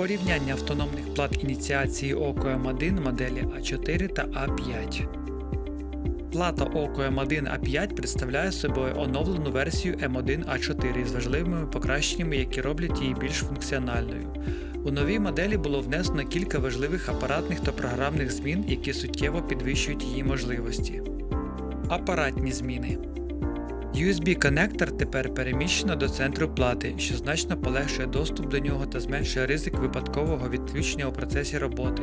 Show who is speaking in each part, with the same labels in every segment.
Speaker 1: Порівняння автономних плат ініціації Око М1 моделі А4 та А5. Плата Око М1 А5 представляє собою оновлену версію М1 А4 з важливими покращеннями, які роблять її більш функціональною. У новій моделі було внесено кілька важливих апаратних та програмних змін, які суттєво підвищують її можливості. Апаратні зміни. USB-коннектор тепер переміщено до центру плати, що значно полегшує доступ до нього та зменшує ризик випадкового відключення у процесі роботи.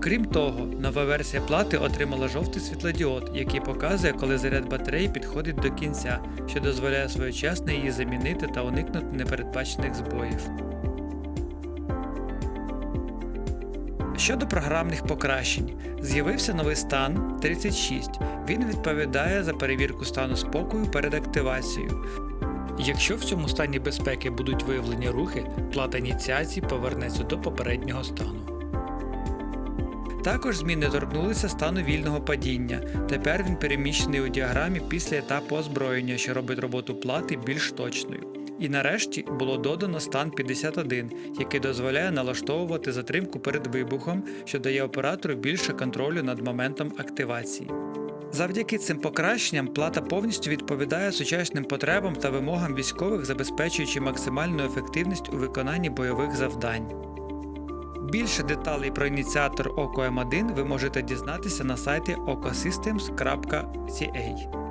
Speaker 1: Крім того, нова версія плати отримала жовтий світлодіод, який показує, коли заряд батареї підходить до кінця, що дозволяє своєчасно її замінити та уникнути непередбачених збоїв. Щодо програмних покращень, з'явився новий стан 36. Він відповідає за перевірку стану спокою перед активацією. Якщо в цьому стані безпеки будуть виявлені рухи, плата ініціації повернеться до попереднього стану. Також зміни торкнулися стану вільного падіння. Тепер він переміщений у діаграмі після етапу озброєння, що робить роботу плати більш точною. І нарешті було додано стан 51, який дозволяє налаштовувати затримку перед вибухом, що дає оператору більше контролю над моментом активації. Завдяки цим покращенням плата повністю відповідає сучасним потребам та вимогам військових, забезпечуючи максимальну ефективність у виконанні бойових завдань. Більше деталей про ініціатор Око М1 ви можете дізнатися на сайті ocosystems.ca.